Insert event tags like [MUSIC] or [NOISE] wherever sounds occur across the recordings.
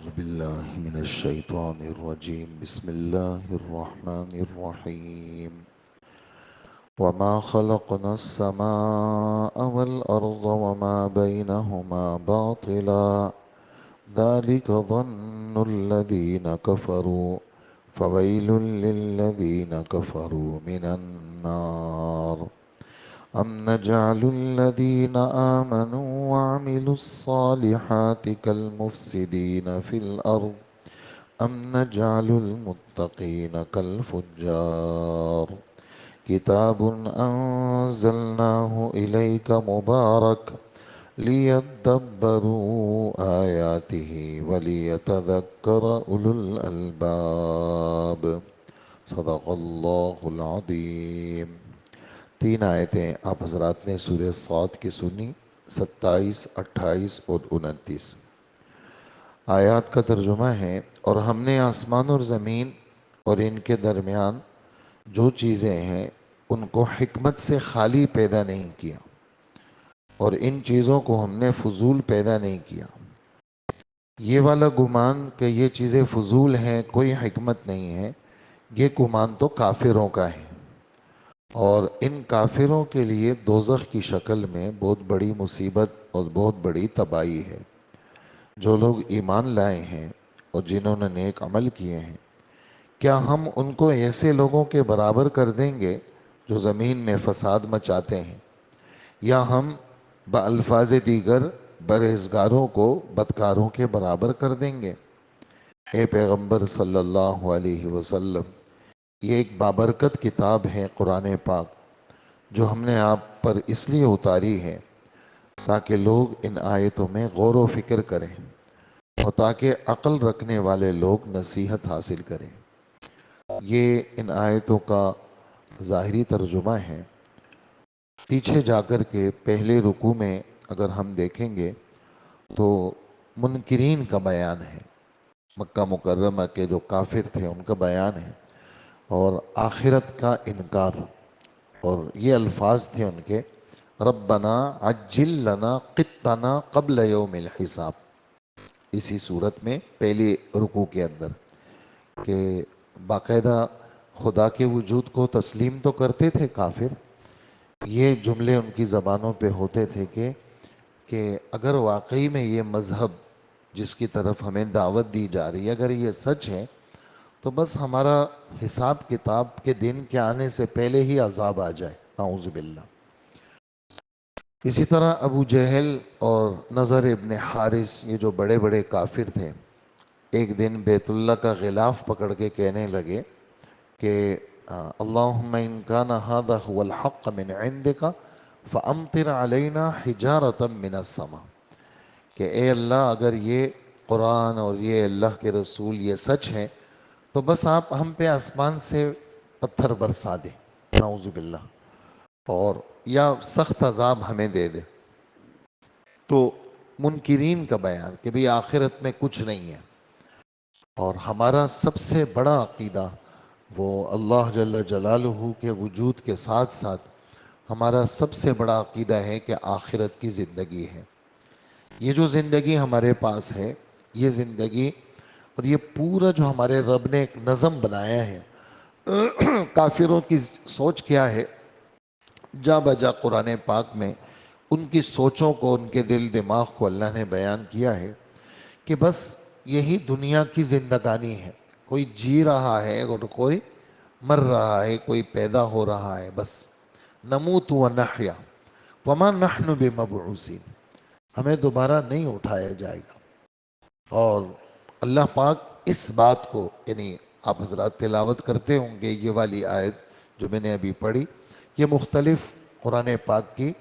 أعوذ بالله من الشيطان الرجيم. بسم الله الرحمن الرحيم. وما خلقنا السماء والأرض وما بينهما باطلا. ذلك ظن الذين كفروا. فويل للذين كفروا من النار. أم نجعل الذين آمنوا وعملوا الصالحات كالمفسدين في الأرض؟ أم نجعل المتقين كالفجار؟ كتاب أنزلناه إليك مبارك ليدبروا آياته وليتذكر أولو الألباب. صدق الله العظيم. تین آیتیں آپ حضرات نے سورہ سعود کی سنی، ستائیس، اٹھائیس اور انتیس۔ آیات کا ترجمہ ہے، اور ہم نے آسمان اور زمین اور ان کے درمیان جو چیزیں ہیں، ان کو حکمت سے خالی پیدا نہیں کیا۔ اور ان چیزوں کو ہم نے فضول پیدا نہیں کیا۔ یہ والا گمان کہ یہ چیزیں فضول ہیں، کوئی حکمت نہیں ہے، یہ گمان تو کافروں کا ہے۔ اور ان کافروں کے لیے دوزخ کی شکل میں بہت بڑی مصیبت اور بہت بڑی تباہی ہے۔ جو لوگ ایمان لائے ہیں اور جنہوں نے نیک عمل کیے ہیں، کیا ہم ان کو ایسے لوگوں کے برابر کر دیں گے جو زمین میں فساد مچاتے ہیں؟ یا ہم بالفاظ دیگر برہزگاروں کو بدکاروں کے برابر کر دیں گے؟ اے پیغمبر صلی اللہ علیہ وسلم یہ ایک بابرکت کتاب ہے قرآن پاک، جو ہم نے آپ پر اس لیے اتاری ہے تاکہ لوگ ان آیتوں میں غور و فکر کریں اور تاکہ عقل رکھنے والے لوگ نصیحت حاصل کریں۔ یہ ان آیتوں کا ظاہری ترجمہ ہے۔ پیچھے جا کر کے پہلے رکوع میں اگر ہم دیکھیں گے تو منکرین کا بیان ہے۔ مکہ مکرمہ کے جو کافر تھے، ان کا بیان ہے۔ اور آخرت کا انکار۔ اور یہ الفاظ تھے ان کے۔ ربنا عجل لنا قطنا قبل یوم الحساب۔ اسی صورت میں پہلی رکوع کے اندر کہ باقاعدہ خدا کے وجود کو تسلیم تو کرتے تھے کافر۔ یہ جملے ان کی زبانوں پہ ہوتے تھے کہ کہ اگر واقعی میں یہ مذہب جس کی طرف ہمیں دعوت دی جا رہی ہے، اگر یہ سچ ہے تو بس ہمارا حساب کتاب کے دن کے آنے سے پہلے ہی عذاب آ جائے۔ نعوذ باللہ۔ اسی طرح ابو جہل اور نظر ابن حارث، یہ جو بڑے بڑے کافر تھے، ایک دن بیت اللہ کا غلاف پکڑ کے کہنے لگے کہ اللہم ان کان هذا هو الحق من عندك فامطر علينا حجارتا من السماء کہ اے اللہ، اگر یہ قرآن اور یہ اللہ کے رسول یہ سچ ہے تو بس آپ ہم پہ آسمان سے پتھر برسا دیں۔ نعوذ باللہ۔ اور یا سخت عذاب ہمیں دے دے تو منکرین کا بیان کہ بھی آخرت میں کچھ نہیں ہے۔ اور ہمارا سب سے بڑا عقیدہ وہ اللہ جل جلالہ کے وجود کے ساتھ ساتھ ہمارا سب سے بڑا عقیدہ ہے کہ آخرت کی زندگی ہے۔ یہ جو زندگی ہمارے پاس ہے، یہ زندگی اور یہ پورا جو ہمارے رب نے ایک نظم بنایا ہے، [CLEARS THROAT] کافروں کی سوچ کیا ہے؟ جا بجا قرآن پاک میں ان کی سوچوں کو، ان کے دل دماغ کو اللہ نے بیان کیا ہے کہ بس یہی دنیا کی زندگانی ہے۔ کوئی جی رہا ہے اور کوئی مر رہا ہے، کوئی پیدا ہو رہا ہے، بس نموت و نحیا۔ وما نحن بمبعوثین۔ ہمیں دوبارہ نہیں اٹھایا جائے گا۔ اور اللہ پاک اس بات کو یعنی آپ حضرات تلاوت کرتے ہوں گے، یہ والی آیت جو میں نے ابھی پڑھی، یہ مختلف قرآن پاک کی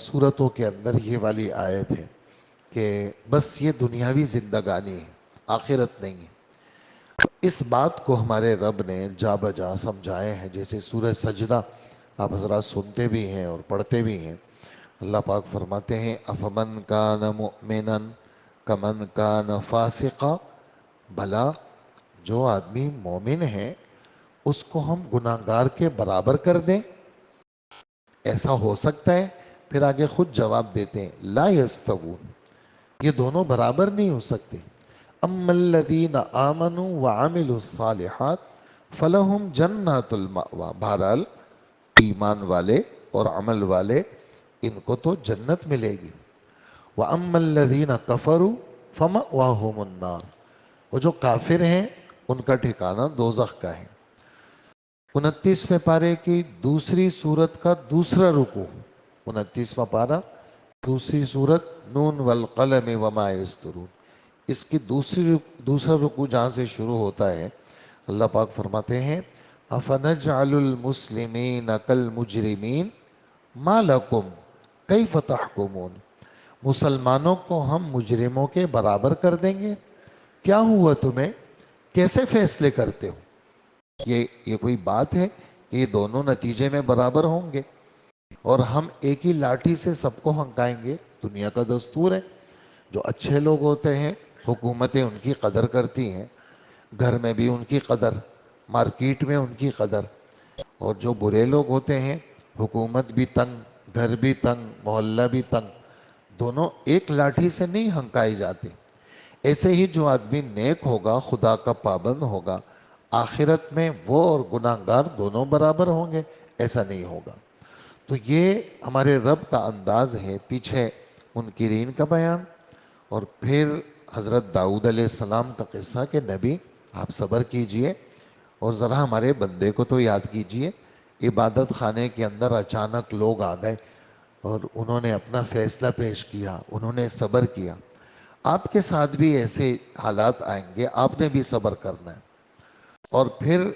صورتوں کے اندر یہ والی آیت ہے کہ بس یہ دنیاوی زندگانی ہے، آخرت نہیں ہے۔ اس بات کو ہمارے رب نے جا بجا سمجھائے ہیں، جیسے سورہ سجدہ آپ حضرات سنتے بھی ہیں اور پڑھتے بھی ہیں۔ اللہ پاک فرماتے ہیں، افمن کان مؤمنا کمن کان فاسقا، بھلا، جو آدمی مومن ہے، اس کو ہم گناہ گار کے برابر کر دیں۔ ایسا ہو سکتا ہے، پھر آگے خود جواب دیتے ہیں، لا یستوون۔ یہ دونوں برابر نہیں ہو سکتے۔ ام الذین آمنوا وعملوا الصالحات، فلہم جنات المأوا بہرحال، ایمان والے اور عمل والے، ان کو تو جنت ملے گی۔ وَأَمَّا الَّذِينَ كَفَرُوا فَمَأْوَاهُمُ النَّارُ۔ وہ جو کافر ہیں، ان کا ٹھکانہ دوزخ کا ہے۔ انتیسویں پارے کی دوسری صورت کا دوسرا رکو انتیسواں پارہ، دوسری صورت نون والقلم وما یسترون۔ اس کی دوسری دوسرا رکو جہاں سے شروع ہوتا ہے، اللہ پاک فرماتے ہیں افنجعل المسلمین کالمجرمین ما لکم کیف تحکمون مسلمانوں کو ہم مجرموں کے برابر کر دیں گے۔ کیا ہوا تمہیں؟ کیسے فیصلے کرتے ہو؟ یہ یہ کوئی بات ہے؟ کہ یہ دونوں نتیجے میں برابر ہوں گے۔ اور ہم ایک ہی لاٹھی سے سب کو ہنکائیں گے۔ دنیا کا دستور ہے۔ جو اچھے لوگ ہوتے ہیں، حکومتیں ان کی قدر کرتی ہیں۔ گھر میں بھی ان کی قدر، مارکیٹ میں ان کی قدر۔ اور جو برے لوگ ہوتے ہیں، حکومت بھی تنگ، گھر بھی تنگ، محلہ بھی تنگ۔ دونوں ایک لاٹھی سے نہیں ہنکائے جاتے ایسے ہی جو آدمی نیک ہوگا، خدا کا پابند ہوگا، آخرت میں وہ اور گناہ گار دونوں برابر ہوں گے، ایسا نہیں ہوگا۔ تو یہ ہمارے رب کا انداز ہے، پیچھے منکرین کا بیان۔ اور پھر حضرت داؤد علیہ السلام کا قصہ کہ نبی، آپ صبر کیجیے اور ذرا ہمارے بندے کو تو یاد کیجیے، عبادت خانے کے اندر اچانک لوگ آ گئے۔ اور انہوں نے اپنا فیصلہ پیش کیا، انہوں نے صبر کیا۔ آپ کے ساتھ بھی ایسے حالات آئیں گے، آپ نے بھی صبر کرنا ہے۔ اور پھر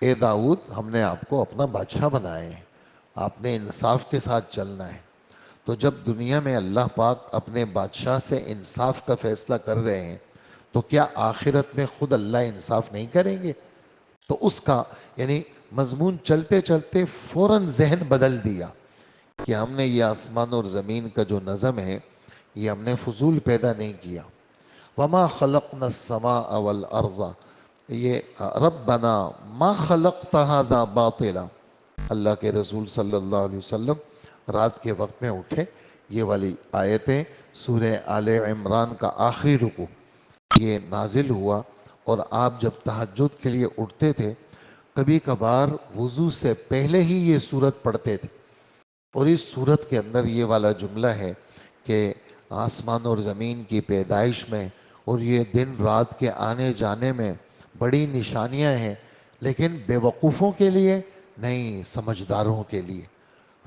اے داؤد، ہم نے آپ کو اپنا بادشاہ بنائے ہیں، آپ نے انصاف کے ساتھ چلنا ہے۔ تو جب دنیا میں اللہ پاک اپنے بادشاہ سے انصاف کا فیصلہ کر رہے ہیں، تو کیا آخرت میں خود اللہ انصاف نہیں کریں گے؟ تو اس کا یعنی مضمون چلتے چلتے فوراً ذہن بدل دیا۔ کہ ہم نے یہ آسمان اور زمین کا جو نظم ہے، یہ ہم نے فضول پیدا نہیں کیا۔ وما خلقنا السماء والارض یہ، ربنا، ما خلقت هذا باطلا۔ اللہ کے رسول صلی اللہ علیہ وسلم رات کے وقت میں اٹھے، یہ والی آیتیں سورہ آل عمران کا آخری رکو یہ نازل ہوا اور آپ جب تحجد کے لیے اٹھتے تھے، کبھی کبھار وضو سے پہلے ہی یہ صورت پڑھتے تھے۔ اور اس صورت کے اندر یہ والا جملہ ہے کہ آسمان اور زمین کی پیدائش میں اور یہ دن رات کے آنے جانے میں بڑی نشانیاں ہیں، لیکن بے وقوفوں کے لیے نہیں، سمجھداروں کے لیے۔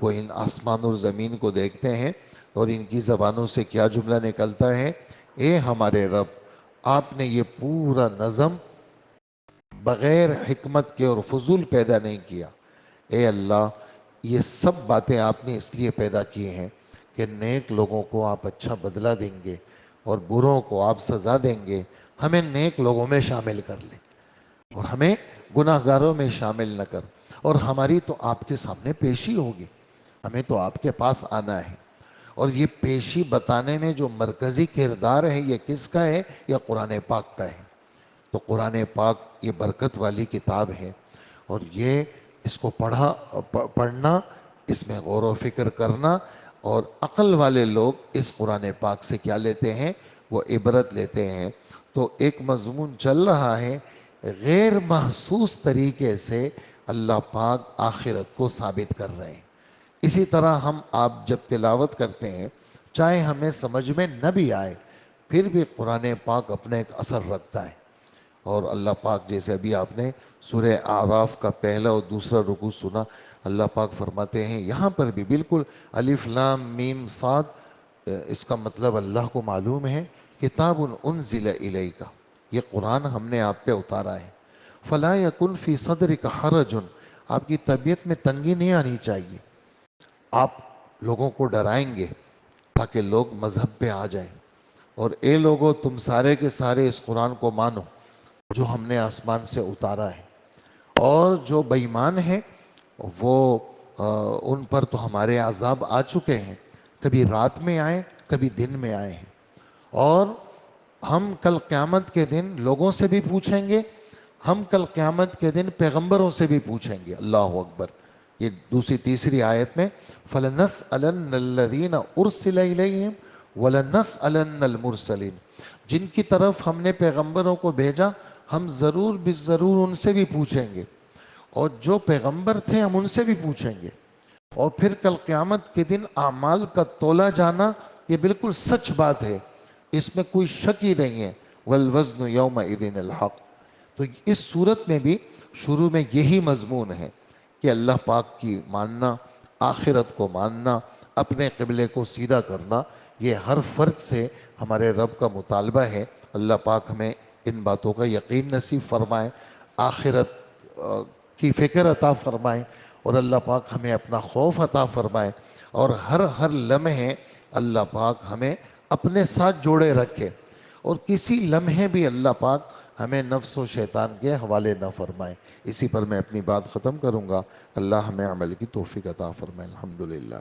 وہ ان آسمان اور زمین کو دیکھتے ہیں اور ان کی زبانوں سے کیا جملہ نکلتا ہے؟ اے ہمارے رب، آپ نے یہ پورا نظم بغیر حکمت کے اور فضول پیدا نہیں کیا۔ اے اللہ یہ سب باتیں آپ نے اس لیے پیدا کیے ہیں کہ نیک لوگوں کو آپ اچھا بدلہ دیں گے اور بروں کو آپ سزا دیں گے، ہمیں نیک لوگوں میں شامل کر لیں۔ اور ہمیں گناہ گاروں میں شامل نہ کر۔ اور ہماری تو آپ کے سامنے پیشی ہوگی، ہمیں تو آپ کے پاس آنا ہے۔ اور یہ پیشی بتانے میں جو مرکزی کردار ہے، یہ کس کا ہے؟ یا قرآن پاک کا ہے۔ تو قرآن پاک یہ برکت والی کتاب ہے۔ اور یہ اس کو پڑھا پڑھنا، اس میں غور و فکر کرنا اور عقل والے لوگ اس قرآن پاک سے کیا لیتے ہیں؟ وہ عبرت لیتے ہیں۔ تو ایک مضمون چل رہا ہے، غیر محسوس طریقے سے اللہ پاک آخرت کو ثابت کر رہے ہیں۔ اسی طرح ہم آپ جب تلاوت کرتے ہیں، چاہے ہمیں سمجھ میں نہ بھی آئے، پھر بھی قرآن پاک اپنا ایک اثر رکھتا ہے۔ اور اللہ پاک جیسے ابھی آپ نے سورہ آراف کا پہلا اور دوسرا رکو سنا۔ اللہ پاک فرماتے ہیں، یہاں پر بھی بالکل الف لام میم صاد اس کا مطلب اللہ کو معلوم ہے، کتاب انزل کا یہ قرآن ہم نے آپ پہ اتارا ہے۔ فلا یکن فی صدر کا حرج، آپ کی طبیعت میں تنگی نہیں آنی چاہیے۔ آپ لوگوں کو ڈرائیں گے تاکہ لوگ مذہب پہ آ جائیں۔ اور اے لوگوں تم سارے کے سارے اس قرآن کو مانو جو ہم نے آسمان سے اتارا ہے۔ اور جو بیمان ہیں، وہ ان پر تو ہمارے عذاب آ چکے ہیں۔ کبھی رات میں آئے کبھی دن میں آئے ہیں۔ اور ہم کل قیامت کے دن لوگوں سے بھی پوچھیں گے، ہم کل قیامت کے دن پیغمبروں سے بھی پوچھیں گے۔ اللہ اکبر۔ یہ دوسری، تیسری آیت میں فلنس الدین اور جو پیغمبر تھے ہم ان سے بھی پوچھیں گے۔ اور پھر کل قیامت کے دن اعمال کا تولا جانا یہ بالکل سچ بات ہے۔ اس میں کوئی شک ہی نہیں ہے۔ والوزن یوم دن الحق۔ تو اس صورت میں بھی شروع میں یہی مضمون ہے کہ اللہ پاک کی ماننا آخرت کو ماننا اپنے قبلے کو سیدھا کرنا یہ ہر فرد سے ہمارے رب کا مطالبہ ہے۔ اللہ پاک ہمیں ان باتوں کا یقین نصیب فرمائے۔ آخرت آ، کی فکر عطا فرمائے اور اللہ پاک ہمیں اپنا خوف عطا فرمائے اور ہر ہر لمحے اللہ پاک ہمیں اپنے ساتھ جوڑے رکھے اور کسی لمحے بھی اللہ پاک ہمیں نفس و شیطان کے حوالے نہ فرمائے۔ اسی پر میں اپنی بات ختم کروں گا۔ اللہ ہمیں عمل کی توفیق عطا فرمائے۔ الحمدللہ۔